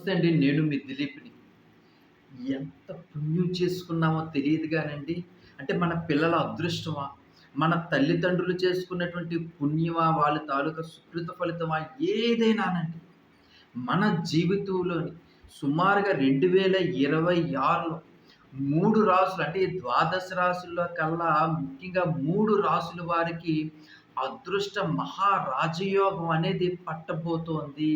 నమస్తే అండి నేను మీ దిలీప్‌ని. ఎంత పుణ్యం చేసుకున్నామో తెలియదు కానండి అంటే మన పిల్లల అదృష్టమా? మన తల్లిదండ్రులు చేసుకున్నటువంటి పుణ్యమా? వాళ్ళ తాలూకా సుకృత ఫలితమా? ఏదైనానండి. మన జీవితంలోని సుమారుగా 2026లో 3 రాసులు అంటే ద్వాదశ రాసుల్లో కల్లా ముఖ్యంగా మూడు రాసుల వారికి అదృష్ట మహా రాజయోగం అనేది పట్టబోతోంది.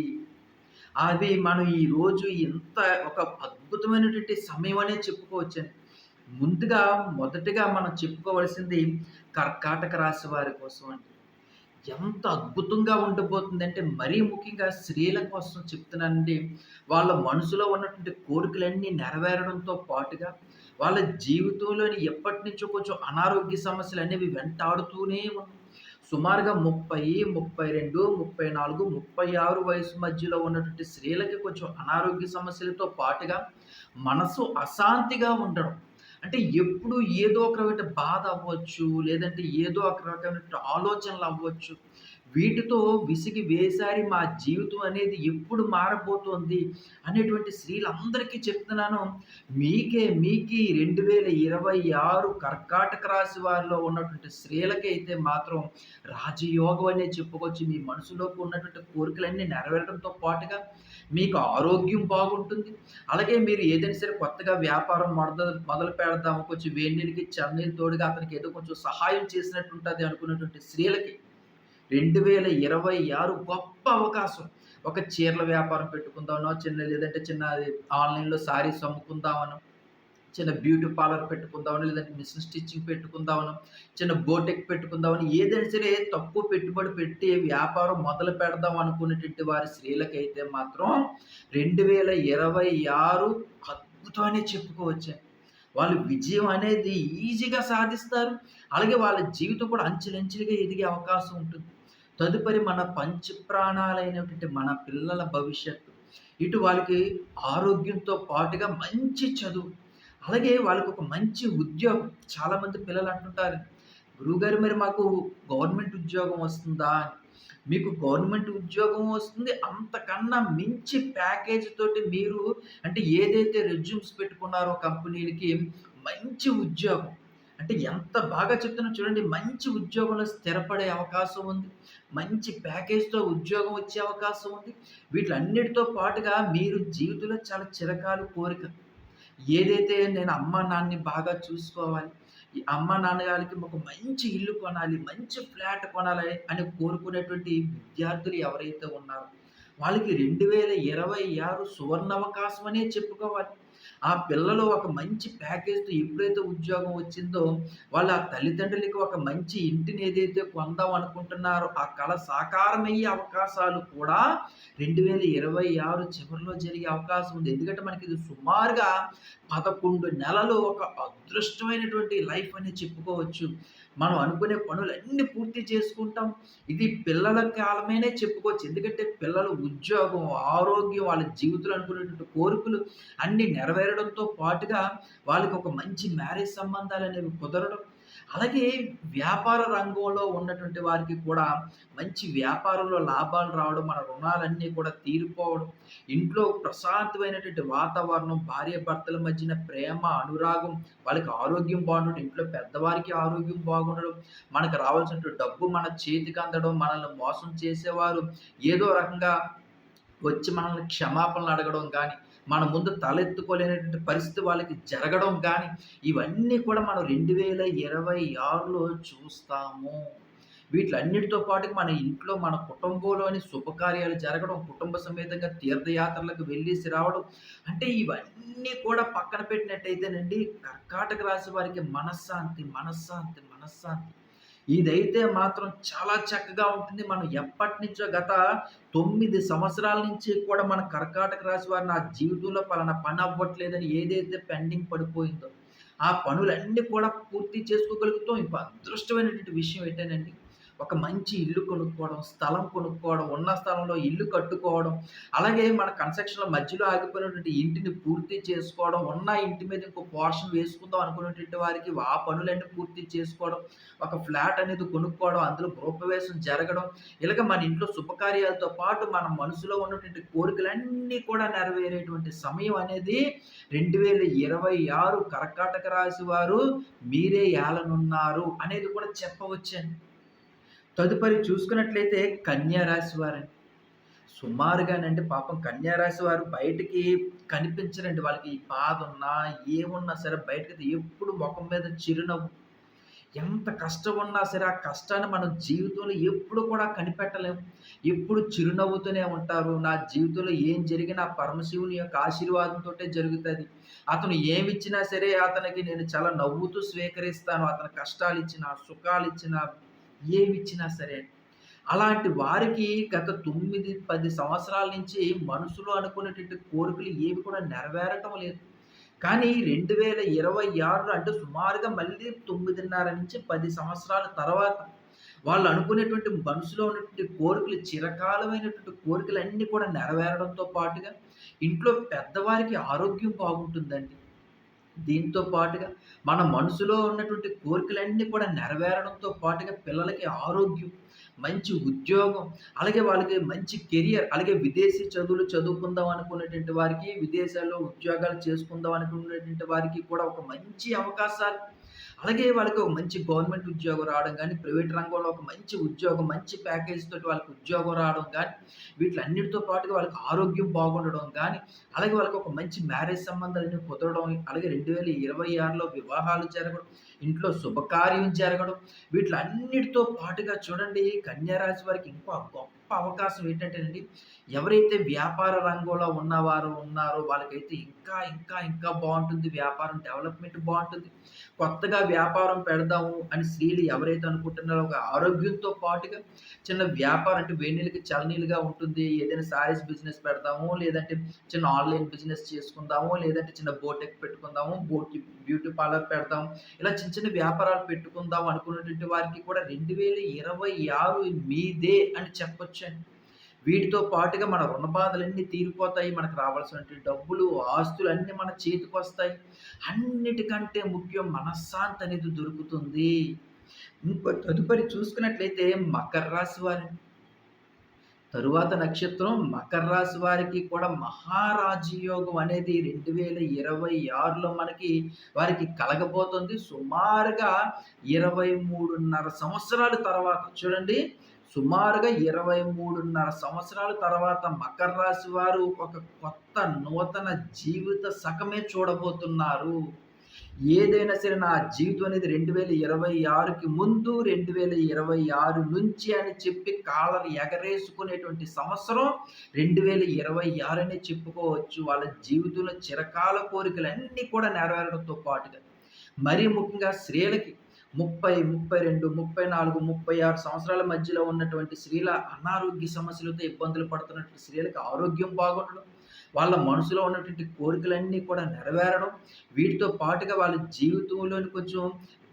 అది మనం ఈరోజు ఇంత ఒక అద్భుతమైనటువంటి సమయం అనే చెప్పుకోవచ్చండి. ముందుగా మొదటగా మనం చెప్పుకోవాల్సింది కర్కాటక రాశి వారి కోసం అండి. ఎంత అద్భుతంగా ఉండబోతుందంటే మరీ ముఖ్యంగా స్త్రీల కోసం చెప్తున్నానండి. వాళ్ళ మనసులో ఉన్నటువంటి కోరికలన్నీ నెరవేరడంతో పాటుగా వాళ్ళ జీవితంలోని ఎప్పటినుంచో కొంచెం అనారోగ్య సమస్యలు అనేవి వెంటాడుతూనే ఉన్నాయి. సుమారుగా 30, 32, 34, 36 వయసు మధ్యలో ఉన్నటువంటి స్త్రీలకి కొంచెం అనారోగ్య సమస్యలతో పాటుగా మనసు అశాంతిగా ఉండడం. అంటే ఎప్పుడు ఏదో ఒక రకమైన బాధ అవ్వచ్చు, లేదంటే ఏదో ఒక రకమైన ఆలోచనలు అవ్వచ్చు. వీటితో విసిగి వేసారి మా జీవితం అనేది ఎప్పుడు మారబోతోంది అనేటువంటి స్త్రీలందరికీ చెప్తున్నాను. మీకే మీకీ 2026 కర్కాటక రాశి వారిలో ఉన్నటువంటి స్త్రీలకైతే మాత్రం రాజయోగం అనే చెప్పుకోవచ్చు. మీ మనసులోకి ఉన్నటువంటి కోరికలన్నీ నెరవేరడంతో పాటుగా మీకు ఆరోగ్యం బాగుంటుంది. అలాగే మీరు ఏదైనా సరే కొత్తగా వ్యాపారం మొదలు మొదలు పెడదాము. కొంచెం వేడి నీళ్ళకి చన్నీళ్ళు తోడుగా అతనికి ఏదో కొంచెం సహాయం చేసినట్టు ఉంటుంది అనుకున్నటువంటి స్త్రీలకి 2026 గొప్ప అవకాశం. ఒక చీరల వ్యాపారం పెట్టుకుందామనో, చిన్న లేదంటే చిన్న ఆన్‌లైన్‌లో శారీస్ అమ్ముకుందామనో, చిన్న బ్యూటీ పార్లర్ పెట్టుకుందామని లేదంటే మిషన్ స్టిచ్చింగ్ పెట్టుకుందామని చిన్న బోటెక్ పెట్టుకుందామని ఏదైనా సరే తక్కువ పెట్టుబడి పెట్టి వ్యాపారం మొదలు పెడదాం అనుకునేటువంటి వారి స్త్రీలకైతే మాత్రం రెండు వేల ఇరవై ఆరు అద్భుతమనే చెప్పుకోవచ్చు వాళ్ళు విజయం అనేది ఈజీగా సాధిస్తారు. అలాగే వాళ్ళ జీవితం కూడా అంచెలంచెలుగా ఎదిగే అవకాశం ఉంటుంది. తదుపరి మన పంచ ప్రాణాలైనటువంటి మన పిల్లల భవిష్యత్తు. ఇటు వాళ్ళకి ఆరోగ్యంతో పాటుగా మంచి చదువు. అలాగే వాళ్ళకొక మంచి ఉద్యోగం. చాలామంది పిల్లలు అంటుంటారు, "గురువుగారు మరి మాకు గవర్నమెంట్ ఉద్యోగం వస్తుందా?" అని. మీకు గవర్నమెంట్ ఉద్యోగం వస్తుంది. అంతకన్నా మించి ప్యాకేజ్ తోటి మీరు అంటే ఏదైతే రెజ్యూమ్స్ పెట్టుకున్నారో కంపెనీలకి మంచి ఉద్యోగం. అంటే ఎంత బాగా చెప్తున్నా చూడండి. మంచి ఉద్యోగంలో స్థిరపడే అవకాశం ఉంది. మంచి ప్యాకేజ్‌తో ఉద్యోగం వచ్చే అవకాశం ఉంది. వీటిలన్నిటితో పాటుగా మీరు జీవితంలో చాలా చిరకాలు కోరిక. ఏదైతే నేను అమ్మా, నాన్నని బాగా చూసుకోవాలి. ఈ అమ్మా, నాన్నగారికి ఒక మంచి ఇల్లు కొనాలి. మంచి ఫ్లాట్ కొనాలి అని కోరుకునేటువంటి విద్యార్థులు ఎవరైతే ఉన్నారో వాళ్ళకి 2026 సువర్ణావకాశం అనే చెప్పుకోవాలి. ఆ పిల్లలు ఒక మంచి ప్యాకేజ్‌తో ఎప్పుడైతే ఉద్యోగం వచ్చిందో వాళ్ళ తల్లిదండ్రులకి ఒక మంచి ఇంటిని ఏదైతే కొందాం అనుకుంటున్నారో ఆ కళ సాకారమయ్యే అవకాశాలు కూడా 2026 చివరిలో జరిగే అవకాశం ఉంది. ఎందుకంటే మనకి ఇది సుమారుగా 11 నెలలు ఒక అదృష్టమైనటువంటి లైఫ్ అని చెప్పుకోవచ్చు. మనం అనుకునే పనులన్నీ పూర్తి చేసుకుంటాం. ఇది పిల్లల కాలమేనే చెప్పుకోవచ్చు. ఎందుకంటే పిల్లలు ఉద్యోగం, ఆరోగ్యం, వాళ్ళ జీవితంలో అనుకునేటువంటి కోరికలు అన్నీ నెరవేరడంతో పాటుగా వాళ్ళకి ఒక మంచి మ్యారేజ్ సంబంధాలు అనేవి కుదరడం. అలాగే వ్యాపార రంగంలో ఉన్నటువంటి వారికి కూడా మంచి వ్యాపారంలో లాభాలు రావడం, మన రుణాలన్నీ కూడా తీరిపోవడం, ఇంట్లో ప్రశాంతమైనటువంటి వాతావరణం, భార్యాభర్తల మధ్యన ప్రేమ, అనురాగం, వాళ్ళకి ఆరోగ్యం బాగుండడం, ఇంట్లో పెద్దవారికి ఆరోగ్యం బాగుండడం, మనకు రావాల్సినటువంటి డబ్బు మన చేతికి అందడం, మనల్ని మోసం చేసేవారు ఏదో రకంగా వచ్చి మనల్ని క్షమాపణలు అడగడం కానీ మన ముందు తలెత్తుకోలేనటువంటి పరిస్థితి వాళ్ళకి జరగడం కానీ ఇవన్నీ కూడా మనం 2026లో చూస్తాము. వీటిలన్నిటితో పాటు మన ఇంట్లో, మన కుటుంబంలోని శుభకార్యాలు జరగడం, కుటుంబ సమేతంగా తీర్థయాత్రలకు వెళ్ళేసి రావడం. అంటే ఇవన్నీ కూడా పక్కన పెట్టినట్టయితేనండి కర్కాటక రాశి వారికి మనశ్శాంతి, మనశ్శాంతి, మనశ్శాంతి. ఇదైతే మాత్రం చాలా చక్కగా ఉంటుంది. మనం ఎప్పటినుంచో గత తొమ్మిది సంవత్సరాల నుంచి కూడా మన కర్కాటక రాశి వారు నా జీవితంలో పలానా పని అవ్వట్లేదని ఏదైతే పెండింగ్ పడిపోయిందో, ఆ పనులన్నీ కూడా పూర్తి చేసుకోగలుగుతాం. ఇప్పుడు అదృష్టమైనటువంటి విషయం ఏంటండి ఒక మంచి ఇల్లు కొనుక్కోవడం, స్థలం కొనుక్కోవడం, ఉన్న స్థలంలో ఇల్లు కట్టుకోవడం, అలాగే మన కన్‌స్ట్రక్షన్‌లో మధ్యలో ఆగిపోయినటువంటి ఇంటిని పూర్తి చేసుకోవడం, ఉన్న ఇంటి మీద ఇంకో పోర్షన్ వేసుకుందాం అనుకున్నటువంటి వారికి ఆ పనులన్నీ పూర్తి చేసుకోవడం, ఒక ఫ్లాట్ అనేది కొనుక్కోవడం, అందులో గృహప్రవేశం జరగడం, ఇలాగ మన ఇంట్లో శుభకార్యాలతో పాటు మన మనసులో ఉన్నటువంటి కోరికలన్నీ కూడా నెరవేరేటువంటి సమయం అనేది 2026 కర్కాటక రాశి వారు మీరే ఏలనున్నారు అనేది కూడా చెప్పవచ్చండి. తదుపరి చూసుకున్నట్లయితే కన్యారాశి వారండి. సుమారుగానండి పాపం కన్యారాశి వారు బయటికి కనిపించరండి. వాళ్ళకి బాధ ఉన్న ఏమున్నా సరే బయటకి ఎప్పుడు ముఖం మీద చిరునవ్వు. ఎంత కష్టం ఉన్నా సరే, ఆ కష్టాన్ని మనం జీవితంలో ఎప్పుడు కూడా కనిపెట్టలేము. ఎప్పుడు చిరునవ్వుతూనే ఉంటారు. నా జీవితంలో ఏం జరిగినా పరమశివుని యొక్క ఆశీర్వాదంతో జరుగుతుంది అతను ఏమిచ్చినా సరే అతనికి నేను చాలా నవ్వుతూ స్వీకరిస్తాను. అతను కష్టాలిచ్చినా, సుఖాలిచ్చినా, ఏమిచ్చినా సరే. అలాంటి వారికి గత 9, 10 సంవత్సరాల నుంచి మనసులో అనుకునేటువంటి కోరికలు ఏవి కూడా నెరవేరటం లేదు. కానీ 2026లో అంటే సుమారుగా మళ్ళీ 9.5-10 సంవత్సరాల తర్వాత వాళ్ళు అనుకునేటువంటి మనసులో ఉన్నటువంటి కోరికలు చిరకాలమైనటువంటి కోరికలన్నీ కూడా నెరవేరడంతో పాటుగా ఇంట్లో పెద్దవారికి ఆరోగ్యం బాగుంటుందండి. దీంతో పాటుగా మన మనసులో ఉన్నటువంటి కోరికలన్నీ కూడా నెరవేరడంతో పాటుగా పిల్లలకి ఆరోగ్యం, మంచి ఉద్యోగం, అలాగే వాళ్ళకి మంచి కెరియర్, అలాగే విదేశీ చదువులు చదువుకుందాం అనుకునేటువంటి వారికి, విదేశాల్లో ఉద్యోగాలు చేసుకుందాం అనుకునేటువంటి వారికి కూడా ఒక మంచి అవకాశాలు, అలాగే వాళ్ళకి ఒక మంచి గవర్నమెంట్ ఉద్యోగం రావడం కానీ ప్రైవేట్ రంగంలో ఒక మంచి ఉద్యోగం, మంచి ప్యాకేజ్ తోటి వాళ్ళకి ఉద్యోగం రావడం కానీ వీటిలన్నిటితో పాటుగా వాళ్ళకి ఆరోగ్యం బాగుండడం కానీ అలాగే వాళ్ళకి ఒక మంచి మ్యారేజ్ సంబంధాలన్నీ కుదరడం, అలాగే 2026లో వివాహాలు జరగడం, ఇంట్లో శుభకార్యం జరగడం, వీటిలన్నిటితో పాటుగా చూడండి కన్యారాశి వారికి ఇంకో గొప్ప అవకాశం ఏంటంటేనండి, ఎవరైతే వ్యాపార రంగంలో ఉన్నవారు ఉన్నారో వాళ్ళకైతే ఇంకా, ఇంకా, ఇంకా బాగుంటుంది వ్యాపారం డెవలప్‌మెంట్ బాగుంటుంది కొత్తగా వ్యాపారం పెడదాము అని స్త్రీలు ఎవరైతే అనుకుంటున్నారో ఒక ఆరోగ్యంతో పాటుగా చిన్న వ్యాపారం అంటే వేడి నీళ్ళకి ఉంటుంది. ఏదైనా సారీస్ బిజినెస్ పెడదాము, లేదంటే చిన్న ఆన్‌లైన్ బిజినెస్ చేసుకుందాము, లేదంటే చిన్న బోటెక్ పెట్టుకుందాము, బోటి బ్యూటీ పార్లర్ పెడదాము ఇలా చిన్న చిన్న వ్యాపారాలు పెట్టుకుందాం అనుకున్నటువంటి వారికి కూడా 2026 మీదే అని చెప్పొచ్చండి. వీటితో పాటుగా మన రుణ బాధలన్నీ తీరిపోతాయి. మనకు రావాల్సినటువంటి డబ్బులు, ఆస్తులు అన్నీ మన చేతికి వస్తాయి అన్నిటికంటే ముఖ్యం మనశ్శాంతి అనేది దొరుకుతుంది. ఇంకో తదుపరి చూసుకున్నట్లయితే మకర రాశి వారిని తరువాత నక్షత్రం మకర రాశి వారికి కూడా మహారాజయోగం అనేది 2026లో మనకి వారికి కలగబోతుంది. సుమారుగా 23:30 సంవత్సరాల తర్వాత చూడండి. సుమారుగా 23:30 సంవత్సరాల తర్వాత మకర రాశి వారు ఒక కొత్త నూతన జీవిత సకమే చూడబోతున్నారు. ఏదైనా సరే నా జీవితం అనేది 2026కి ముందు, 2026 నుంచి అని చెప్పి కాలర్ ఎగరేసుకునేటువంటి సంవత్సరం రెండు వేల ఇరవై ఆరు అని చెప్పుకోవచ్చు. వాళ్ళ జీవితంలో చిరకాల కోరికలన్నీ కూడా నెరవేరడంతో పాటుగా, మరీ ముఖ్యంగా స్త్రీలకి 30, 32, 34, 36 సంవత్సరాల మధ్యలో ఉన్నటువంటి స్త్రీల అనారోగ్య సమస్యలతో ఇబ్బందులు పడుతున్నటువంటి స్త్రీలకి ఆరోగ్యం బాగుండడం, వాళ్ళ మనసులో ఉన్నటువంటి కోరికలన్నీ కూడా నెరవేరడం, వీటితో పాటుగా వాళ్ళ జీవితంలోని కొంచెం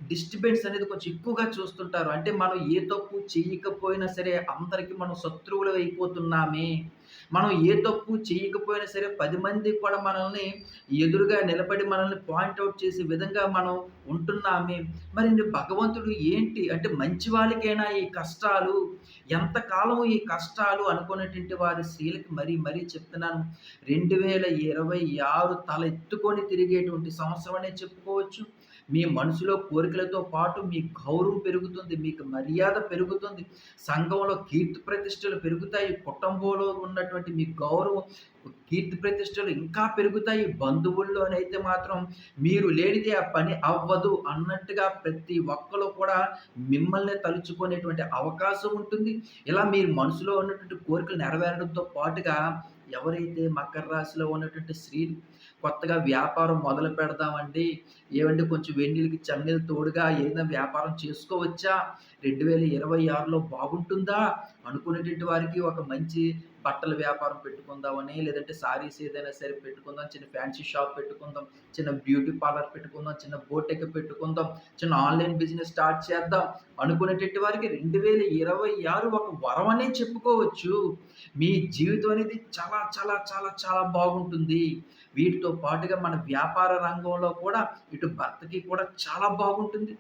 డిస్టర్బెన్స్ అనేది కొంచెం ఎక్కువగా చూస్తుంటారు. అంటే మనం ఏ తప్పు చేయకపోయినా సరే అందరికీ మనం శత్రువులు అయిపోతున్నామే మనం ఏ తప్పు చేయకపోయినా సరే పది మంది కూడా మనల్ని ఎదురుగా నిలబడి మనల్ని పాయింట్ చేసే విధంగా మనం ఉంటున్నామే. మరి భగవంతుడు ఏంటి అంటే మంచి వాళ్ళకైనా ఈ కష్టాలు? ఎంతకాలం ఈ కష్టాలు అనుకున్నటువంటి వారి స్త్రీలకి మరీ మరీ చెప్తున్నాను. 2026 తల ఎత్తుకొని తిరిగేటువంటి సంవత్సరం అనే చెప్పుకోవచ్చు. మీ మనసులో కోరికలతో పాటు మీ గౌరవం పెరుగుతుంది. మీకు మర్యాద పెరుగుతుంది. సంఘంలో కీర్తి ప్రతిష్టలు పెరుగుతాయి. కుటుంబంలో ఉన్నటువంటి మీ గౌరవం, కీర్తి ప్రతిష్టలు ఇంకా పెరుగుతాయి. బంధువుల్లోనైతే మాత్రం మీరు లేనిదే ఆ పని అవ్వదు అన్నట్టుగా ప్రతి ఒక్కరు కూడా మిమ్మల్ని తలుచుకునేటువంటి అవకాశం ఉంటుంది. ఇలా మీరు మనసులో ఉన్నటువంటి కోరికలు నెరవేరడంతో పాటుగా ఎవరైతే మకర రాశిలో ఉన్నటువంటి స్త్రీ కొత్తగా వ్యాపారం మొదలు పెడదామండి. ఏమండి కొంచెం వేడి నీళ్ళకి చన్నీళ్ళు తోడుగా ఏదైనా వ్యాపారం చేసుకోవచ్చా? రెండు వేల ఇరవై ఆరులో బాగుంటుందా? అనుకునేటువంటి వారికి ఒక మంచి బట్టల వ్యాపారం పెట్టుకుందామని లేదంటే సారీస్ ఏదైనా సరే పెట్టుకుందాం చిన్న ఫ్యాన్సీ షాప్ పెట్టుకుందాం చిన్న బ్యూటీ పార్లర్ పెట్టుకుందాం చిన్న బోటెక్ పెట్టుకుందాం చిన్న ఆన్లైన్ బిజినెస్ స్టార్ట్ చేద్దాం. అనుకునేటువంటి వారికి రెండు వేల ఇరవై ఆరు ఒక వరం అనే చెప్పుకోవచ్చు. మీ జీవితం అనేది చాలా చాలా చాలా చాలా బాగుంటుంది. వీటితో పాటుగా మన వ్యాపార రంగంలో కూడా ఇటు భర్తకి కూడా చాలా బాగుంటుంది.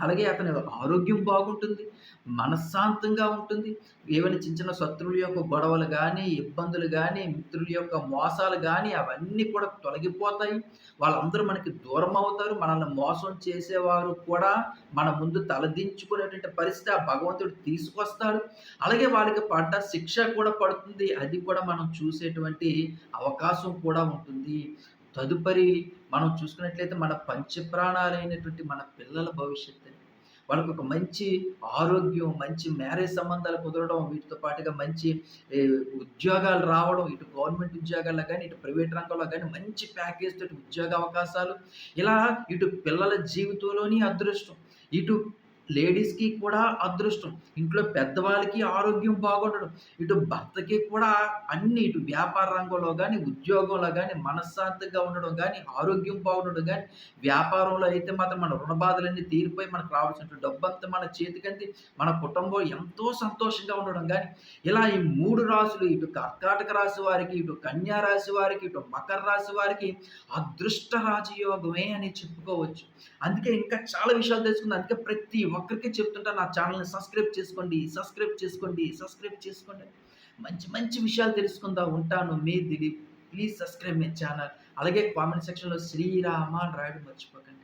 అలాగే అతని ఆరోగ్యం బాగుంటుంది మనశ్శాంతంగా ఉంటుంది. ఏవైనా చిన్న చిన్న శత్రువుల యొక్క గొడవలు కానీ ఇబ్బందులు కానీ మిత్రుల యొక్క మోసాలు కానీ అవన్నీ కూడా తొలగిపోతాయి. వాళ్ళందరూ మనకి దూరం అవుతారు. మనల్ని మోసం చేసేవారు కూడా మన ముందు తలదించుకునేటువంటి పరిస్థితి ఆ భగవంతుడు తీసుకొస్తాడు. అలాగే వాళ్ళకి పడ్డ శిక్ష కూడా పడుతుంది. అది కూడా మనం చూసేటువంటి అవకాశం కూడా ఉంటుంది. తదుపరి మనం చూసుకున్నట్లయితే మన పంచప్రాణాలైనటువంటి మన పిల్లల భవిష్యత్తు వాళ్ళకు ఒక మంచి ఆరోగ్యం మంచి మ్యారేజ్ సంబంధాలు కుదరడం వీటితో పాటుగా మంచి ఉద్యోగాలు రావడం ఇటు గవర్నమెంట్ ఉద్యోగాల్లో కానీ ఇటు ప్రైవేట్ రంగంలో కానీ మంచి ప్యాకేజ్ తోటి ఉద్యోగ అవకాశాలు. ఇలా ఇటు పిల్లల జీవితంలోని అదృష్టం ఇటు లేడీస్కి కూడా అదృష్టం. ఇంట్లో పెద్దవాళ్ళకి ఆరోగ్యం బాగుండడం. ఇటు భర్తకి కూడా అన్ని ఇటు వ్యాపార రంగంలో కానీ ఉద్యోగంలో కానీ మనశ్శాంతిగా ఉండడం కానీ ఆరోగ్యం బాగుండడం కానీ వ్యాపారంలో అయితే మాత్రం మన రుణ బాధలన్నీ తీరిపోయి మనకు రావాల్సిన డబ్బంతా మన చేతికంది మన కుటుంబం ఎంతో సంతోషంగా ఉండడం కానీ ఇలా ఈ మూడు రాసులు ఇటు కర్కాటక రాశి వారికి ఇటు కన్యా రాశి వారికి ఇటు మకర రాశి వారికి అదృష్ట రాజయోగమే అని చెప్పుకోవచ్చు. అందుకే ఇంకా చాలా విషయాలు తెలుసుకుంది. అందుకే ప్రతి ఒక్కరికి చెప్తుంటా నా ఛానల్ని సబ్స్క్రైబ్ చేసుకోండి సబ్స్క్రైబ్ చేసుకోండి సబ్స్క్రైబ్ చేసుకోండి. మంచి మంచి విషయాలు తెలుసుకుందా ఉంటాను. మీ Dileep please subscribe my channel అలాగే కామెంట్ సెక్షన్లో శ్రీరామ అని రాయడం మర్చిపోకండి.